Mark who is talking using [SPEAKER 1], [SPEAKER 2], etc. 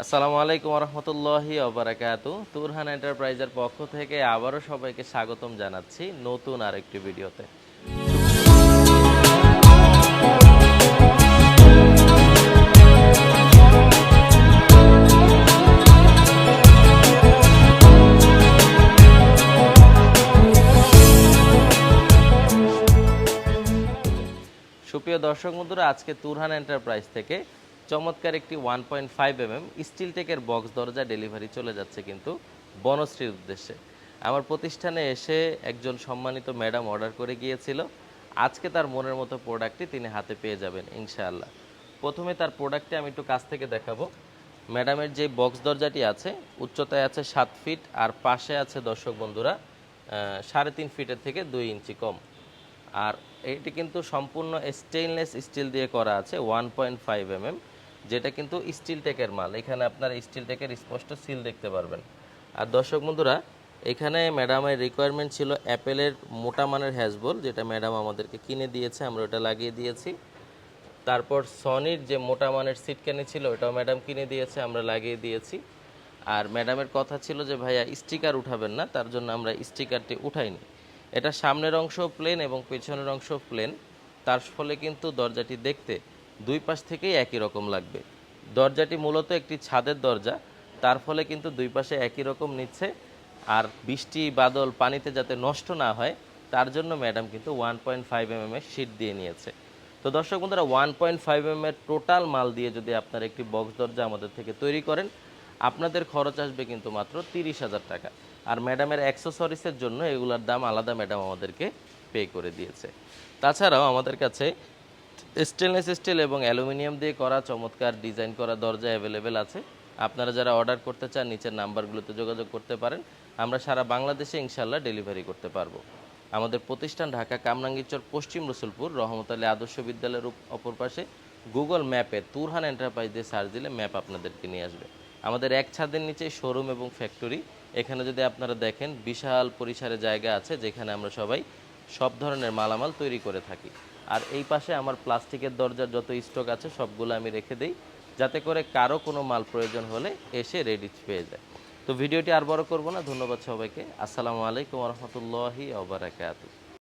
[SPEAKER 1] আসসালামু আলাইকুম রহমতুল্লাহি অবরাকাতু তুরহান এন্টারপ্রাইজের পক্ষ থেকে আবারও সবাইকে স্বাগতম জানাচ্ছি নতুন আরেকটি ভিডিওতে। সুপ্রিয় দর্শক বন্ধুরা, আজকে তুরহান এন্টারপ্রাইজ থেকে চমৎকার একটি one point five M M steel টেকের box দরজা ডেলিভারি চলে যাচ্ছে কিন্তু বনশ্রীর উদ্দেশ্যে। আমার প্রতিষ্ঠানে এসে একজন সম্মানিত ম্যাডাম অর্ডার করে গিয়েছিল। আজকে তার মনের মতো প্রোডাক্টটি তিনি হাতে পেয়ে যাবেন, ইনশাআল্লাহ। প্রথমে তার প্রোডাক্টটি আমি একটু কাছ থেকে দেখাবো। ম্যাডামের যে বক্স দরজাটি আছে, উচ্চতায় আছে সাত ফিট আর পাশে আছে, দর্শক বন্ধুরা সাড়ে তিন ফিটের থেকে দুই ইঞ্চি কম। আর এটি কিন্তু সম্পূর্ণ স্টেইনলেস স্টিল দিয়ে করা আছে ওয়ান পয়েন্ট ফাইভ এমএম যেটা কিন্তু স্টিল টেকের মাল। এখানে আপনার স্টিল টেকের স্পষ্ট সিল দেখতে পারবেন। আর দর্শক বন্ধুরা, এখানে ম্যাডামের রিকোয়ারমেন্ট ছিল অ্যাপেলের মোটা মানের হ্যাজবল যেটা ম্যাডাম আমাদেরকে কিনে দিয়েছে, আমরা ওটা লাগিয়ে দিয়েছি। তারপর সনির যে মোটা মানের সিটকানি ছিল, ওটাও ম্যাডাম কিনে দিয়েছে, আমরা লাগিয়ে দিয়েছি। আর ম্যাডামের কথা ছিল যে, ভাইয়া স্টিকার উঠাবেন না, তার জন্য আমরা স্টিকারটি উঠাইনি। এটা সামনের অংশ প্লেন এবং পেছনের অংশ প্লেন তার ফলে কিন্তু দরজাটি দেখতে দুই পাশ থেকেই একই রকম লাগবে। দরজাটি মূলত একটি ছাদের দরজা, তার ফলে কিন্তু দুই পাশে একই রকম নিচ্ছে। আর বৃষ্টি, বাদল, পানিতে যাতে নষ্ট না হয়, তার জন্য ম্যাডাম কিন্তু ওয়ান পয়েন্ট ফাইভ এম এর শিট দিয়ে নিয়েছে। তো দর্শক বন্ধুরা, ওয়ান পয়েন্ট ফাইভ এম এর টোটাল মাল দিয়ে যদি আপনারা একটি বক্স দরজা আমাদের থেকে তৈরি করেন, আপনাদের খরচ আসবে কিন্তু মাত্র তিরিশ হাজার টাকা। আর ম্যাডামের অ্যাক্সেসরিজের জন্য এগুলোর দাম আলাদা ম্যাডাম আমাদেরকে পে করে দিয়েছে। তাছাড়াও আমাদের কাছে স্টেনলেস স্টিল এবং অ্যালুমিনিয়াম দিয়ে করা, চমৎকার ডিজাইন করা দরজা অ্যাভেলেবেল আছে। আপনারা যারা অর্ডার করতে চান, নিচের নাম্বারগুলোতে যোগাযোগ করতে পারেন। আমরা সারা বাংলাদেশে ইনশাল্লাহ ডেলিভারি করতে পারব। আমাদের প্রতিষ্ঠান ঢাকা কামরাঙ্গীরচর পশ্চিম রসুলপুর, রহমত আলী আদর্শ বিদ্যালয়ের অপর পাশে। গুগল ম্যাপে তুরহান এন্টারপ্রাইজ দিয়ে সার্চ দিলে ম্যাপ আপনাদেরকে নিয়ে আসবে। আমাদের এক ছাদের নিচে শোরুম এবং ফ্যাক্টরি এখানে যদি আপনারা দেখেন, বিশাল পরিসরে জায়গা আছে যেখানে আমরা সবাই সব ধরনের মালামাল তৈরি করে থাকি। আর এই পাশে আমার প্লাস্টিকের দরজার যত স্টক আছে, সবগুলো আমি রেখে দিই, যাতে করে কারও কোনো মাল প্রয়োজন হলে এসে রেডি পেয়ে যায়। তো ভিডিওটি আর বড় করব না। ধন্যবাদ সবাইকে। আসসালামু আলাইকুম রহমতুল্লাহি আবরাকাতু